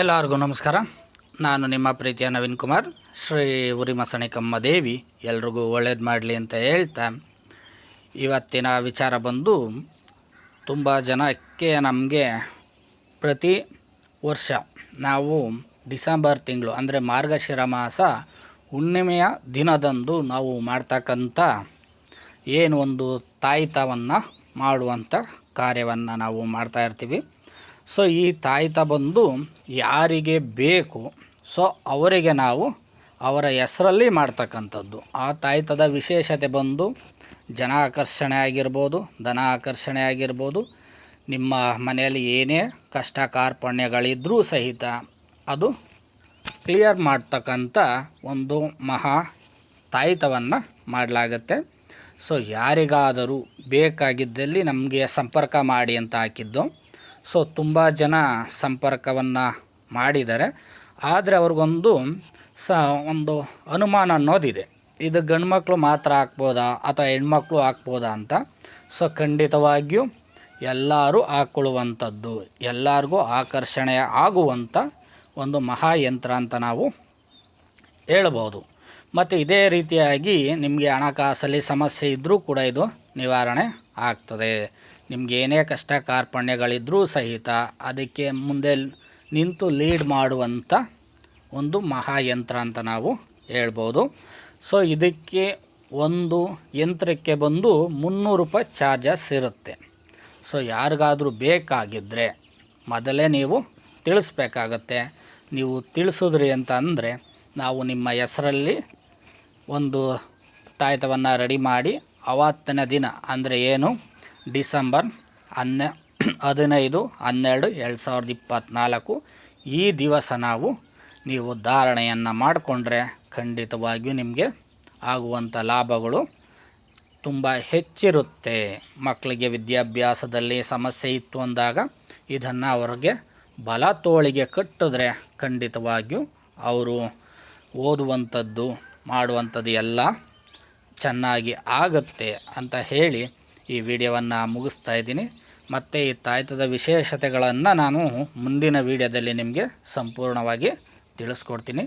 ಎಲ್ಲರಿಗೂ ನಮಸ್ಕಾರ. ನಾನು ನಿಮ್ಮ ಪ್ರೀತಿಯ ನವೀನ್ ಕುಮಾರ್. ಶ್ರೀ ಉರಿಮಸಣಿಕಮ್ಮ ದೇವಿ, ಎಲ್ರಿಗೂ ಒಳ್ಳೇದು ಮಾಡಲಿ ಅಂತ ಹೇಳ್ತಾ. ಇವತ್ತಿನ ವಿಚಾರ ಬಂದು, ತುಂಬ ಜನಕ್ಕೆ ನಮಗೆ ಪ್ರತಿ ವರ್ಷ ನಾವು ಡಿಸೆಂಬರ್ ತಿಂಗಳು, ಅಂದರೆ ಮಾರ್ಗಶಿರ ಮಾಸ, ಹುಣ್ಣಿಮೆಯ ದಿನದಂದು ನಾವು ಮಾಡ್ತಕ್ಕಂಥ ಏನು ಒಂದು ತಾಯಿತವನ್ನು ಮಾಡುವಂಥ ಕಾರ್ಯವನ್ನು ನಾವು ಮಾಡ್ತಾ ಇರ್ತೀವಿ. ಸೊ ಈ ತಾಯಿತ ಬಂದು ಯಾರಿಗೆ ಬೇಕು, ಸೊ ಅವರಿಗೆ ನಾವು ಅವರ ಹೆಸರಲ್ಲಿ ಮಾಡ್ತಕ್ಕಂಥದ್ದು. ಆ ತಾಯ್ತದ ವಿಶೇಷತೆ ಬಂದು ಜನ ಆಕರ್ಷಣೆ ಆಗಿರ್ಬೋದು, ಧನ ಆಕರ್ಷಣೆ ಆಗಿರ್ಬೋದು, ನಿಮ್ಮ ಮನೆಯಲ್ಲಿ ಏನೇ ಕಷ್ಟ ಕಾರ್ಪಣ್ಯಗಳಿದ್ದರೂ ಸಹಿತ ಅದು ಕ್ಲಿಯರ್ ಮಾಡ್ತಕ್ಕಂಥ ಒಂದು ಮಹಾ ತಾಯಿತವನ್ನು ಮಾಡಲಾಗತ್ತೆ. ಸೊ ಯಾರಿಗಾದರೂ ಬೇಕಾಗಿದ್ದಲ್ಲಿ ನಮಗೆ ಸಂಪರ್ಕ ಮಾಡಿ ಅಂತ ಹಾಕಿದ್ದು. ಸೊ ತುಂಬ ಜನ ಸಂಪರ್ಕವನ್ನು ಮಾಡಿದ್ದಾರೆ ಆದರೆ ಅವ್ರಿಗೊಂದು ಸ, ಒಂದು ಅನುಮಾನ ಅನ್ನೋದಿದೆ. ಇದು ಗಂಡು ಮಕ್ಕಳು ಮಾತ್ರ ಹಾಕ್ಬೋದಾ ಅಥವಾ ಹೆಣ್ಮಕ್ಳು ಹಾಕ್ಬೋದಾ ಅಂತ? ಸೊ, ಖಂಡಿತವಾಗಿಯೂ ಎಲ್ಲರೂ ಹಾಕ್ಕೊಳ್ಳುವಂಥದ್ದು ಎಲ್ಲರಿಗೂ ಆಕರ್ಷಣೆ ಆಗುವಂಥ ಒಂದು ಮಹಾಯಂತ್ರ ಅಂತ ನಾವು ಹೇಳ್ಬೋದು. ಮತ್ತು ಇದೇ ರೀತಿಯಾಗಿ ನಿಮಗೆ ಹಣಕಾಸಲ್ಲಿ ಸಮಸ್ಯೆ ಇದ್ದರೂ ಕೂಡ ಇದು ನಿವಾರಣೆ ಆಗ್ತದೆ. ನಿಮಗೆ ಏನೇ ಕಷ್ಟ ಕಾರ್ಪಣ್ಯಗಳಿದ್ದರೂ ಸಹಿತ ಅದಕ್ಕೆ ಮುಂದೆ ನಿಂತು ಲೀಡ್ ಮಾಡುವಂಥ ಒಂದು ಮಹಾಯಂತ್ರ ಅಂತ ನಾವು ಹೇಳ್ಬೋದು. ಸೊ ಇದಕ್ಕೆ ಒಂದು ಯಂತ್ರಕ್ಕೆ ಬಂದು ಮುನ್ನೂರು ರೂಪಾಯಿ ಚಾರ್ಜಸ್ ಇರುತ್ತೆ. ಸೊ ಯಾರಿಗಾದರೂ ಬೇಕಾಗಿದ್ದರೆ ಮೊದಲೇ ನೀವು ತಿಳಿಸ್ಬೇಕಾಗತ್ತೆ. ನೀವು ತಿಳಿಸಿದ್ರಿ ಅಂತ ಅಂದರೆ ನಾವು ನಿಮ್ಮ ಹೆಸರಲ್ಲಿ ಒಂದು ತಾಯ್ತವನ್ನು ರೆಡಿ ಮಾಡಿ ಅವತ್ತಿನ ದಿನ ಅಂದರೆ ಏನು? ಡಿಸೆಂಬರ್ ಹನ್ನೆ ಹದಿನೈದು, ಹನ್ನೆರಡು, ಎರಡು ಸಾವಿರದ ಇಪ್ಪತ್ತ್ನಾಲ್ಕು ಈ ದಿವಸ ನಾವು ನೀವು ಧಾರಣೆಯನ್ನು ಮಾಡಿಕೊಂಡ್ರೆ ಖಂಡಿತವಾಗಿಯೂ ನಿಮಗೆ ಆಗುವಂಥ ಲಾಭಗಳು ತುಂಬ ಹೆಚ್ಚಿರುತ್ತೆ. ಮಕ್ಕಳಿಗೆ ವಿದ್ಯಾಭ್ಯಾಸದಲ್ಲಿ ಸಮಸ್ಯೆ ಇತ್ತು ಅಂದಾಗ ಇದನ್ನು ಅವ್ರಿಗೆ ಬಲ ತೋಳಿಗೆ ಕಟ್ಟಿದ್ರೆ ಖಂಡಿತವಾಗಿಯೂ ಅವರು ಓದುವಂಥದ್ದು, ಮಾಡುವಂಥದ್ದು ಎಲ್ಲ ಚೆನ್ನಾಗಿ ಆಗುತ್ತೆ ಅಂತ ಹೇಳಿ ಈ ವಿಡಿಯೋವನ್ನು ಮುಗಿಸ್ತಾ ಇದ್ದೀನಿ. ಮತ್ತು ಈ ತಾಯ್ತದ ವಿಶೇಷತೆಗಳನ್ನು ನಾನು ಮುಂದಿನ ವಿಡಿಯೋದಲ್ಲಿ ನಿಮಗೆ ಸಂಪೂರ್ಣವಾಗಿ ತಿಳಿಸ್ಕೊಡ್ತೀನಿ.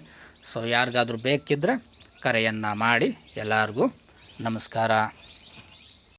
ಸೊ ಯಾರಿಗಾದರೂ ಬೇಕಿದ್ದರೆ ಕರೆಯನ್ನು ಮಾಡಿ ಎಲ್ಲರಿಗೂ ನಮಸ್ಕಾರ.